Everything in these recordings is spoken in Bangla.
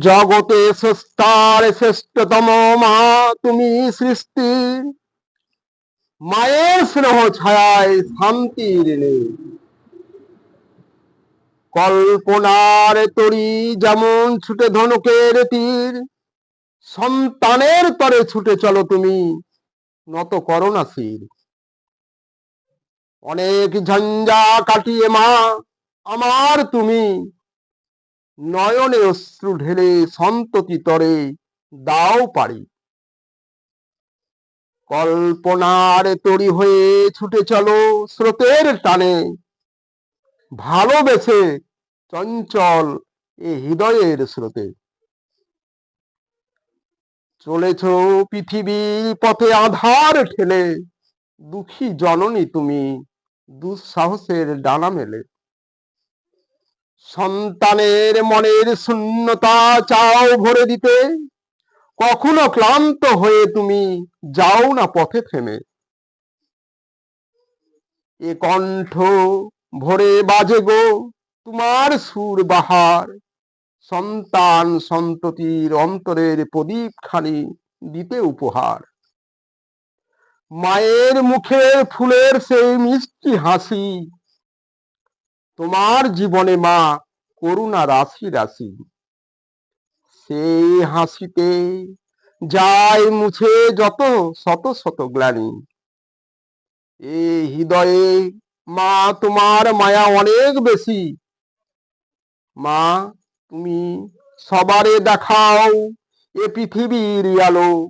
জগতে সস্তার শ্রেষ্ঠতম মা তুমি সৃষ্টি। মায়ের স্নেহ ছায়ায় শান্তির নেই। কল্পনার তরি যেমন ছুটে ধনুকের তীর, সন্তানের তরে ছুটে চলো তুমি, নত করো না অনেক ঝঞ্ঝা কাটিয়ে মা, আমার তুমি। নয়নে অশ্রু ঢেলে সন্ততি তরে দাও পারি। কল্পনার তরি হয়ে ছুটে চলো স্রোতের টানে। ভালোবেসে চঞ্চল এ হৃদয়ের স্রোতে। চলেছ পৃথিবীর পথে আধার ঠেলে, দুঃখী জননী তুমি। দুঃসাহসের ডানা মেলে। সন্তানের মনের শূন্যতা চাও ভরে দিতে। কখনো ক্লান্ত হয়ে তুমি যাও না পথে থেমে। এ কণ্ঠ ভরে বাজে গো তোমার সুর বাহার। সন্তান সন্ততির অন্তরের প্রদীপ খানি দিতে উপহার। মায়ের মুখের ফুলের সেই মিষ্টি হাসি। তোমার জীবনে মা করুণা রাশি রাশি। সেই হাসিতে যায় মুছে যত শত শত গ্লানি। এই হৃদয়ে মা তোমার মায়া অনেক বেশি। মা, তুমি সবারে দেখাও এ পৃথিবীর আলো।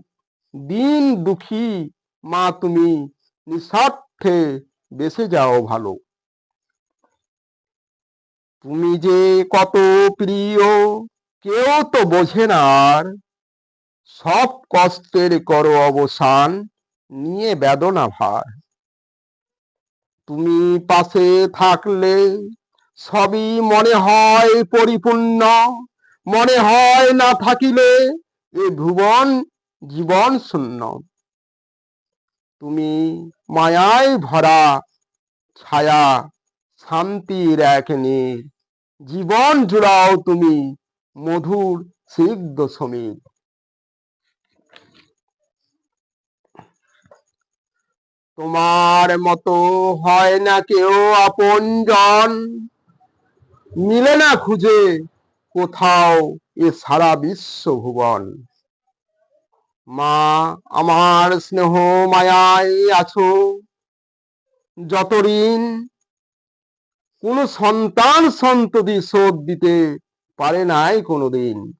দিন দুঃখী মা তুমি নিঃস্বার্থে বেসে যাও ভালো। তুমি যে কত প্রিয়, কেউ তো বোঝে না আর। সব কষ্টের করো অবসান, নিয়ে বেদনা ভার। তুমি পাশে থাকলে সবই মনে হয় পরিপূর্ণ, মনে হয় না থাকিলে এ ভুবন জীবন শূন্য। তুমি মায়ায় ভরা ছায়া শান্তির এক নীর জীবন জুড়াও তুমি মধুর সিদ্ধ সমীর। তোমার মতো হয় না কেউ আপন জন মিলে না খুঁজে কোথাও এ সারা বিশ্ব ভুবন। মা, আমার স্নেহ মায়ায় আছো। যত ঋণ কোন সন্তান সন্ততি শোধ দিতে পারে নাই কোনোদিন,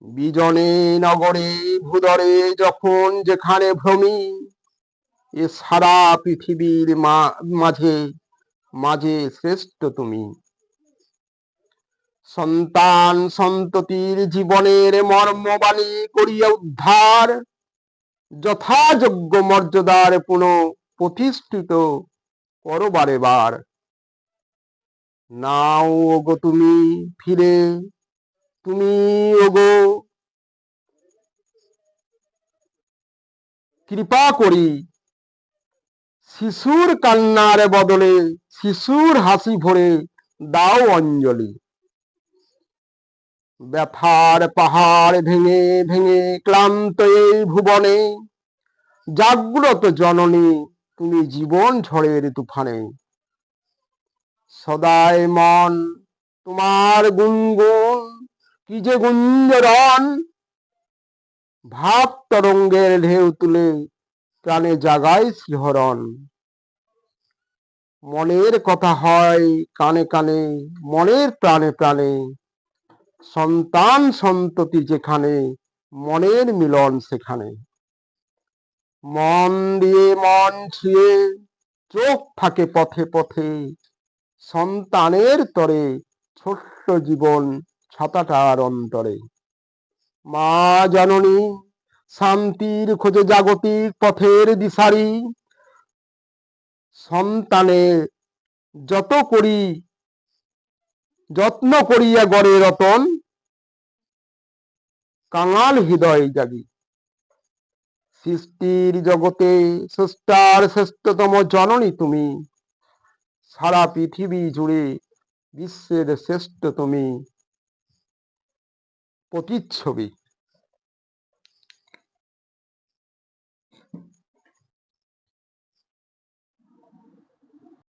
বিজনে, নগরে, ভূদরে, যখন যেখানে ভ্রমি, এ সারা পৃথিবীর মা- মাঝে মাঝে শ্রেষ্ঠ তুমি। সন্তান সন্ততির জীবনের মর্মবাণী করিয়া উদ্ধার, যথাযোগ্য মর্যাদার পুনঃ প্রতিষ্ঠিত করবারে বার নাও ওগো তুমি ফিরে, তুমি ওগো কৃপা করি। শিশুর কান্নার বদলে শিশুর হাসি ভরে দাও অঞ্জলি। ব্যথার পাহাড় ভেঙে ভেঙে ক্লান্ত এই ভুবনে। জাগ্রত জননী, তুমি জীবন ঝড়ের তুফানে। সদায় মন তোমার গুনগুন কি যে গুঞ্জরণ। ভাব তরঙ্গের ঢেউ তুলে প্রাণে জাগায় শিহরণ। মনের কথা হয় কানে কানে, মনের প্রাণে প্রাণে। সন্তান সন্ততি যেখানে, মনের মিলন সেখানে। মন দিয়ে মন ছুঁয়ে চোখ থাকে পথে পথে, সন্তানের তরে ছোট্ট জীবন ছাতাটার অন্তরে। মা জননী, শান্তির খোঁজে জাগতিক পথের দিশারি, সন্তানের যত করি যত্ন করিয়া গড়ে রতন, কাঙাল হৃদয় জাগি। সৃষ্টির জগতে স্রষ্টার শ্রেষ্ঠতম জননী তুমি। সারা পৃথিবী জুড়ে বিশ্বের শ্রেষ্ঠ তুমি। প্রতিচ্ছবি।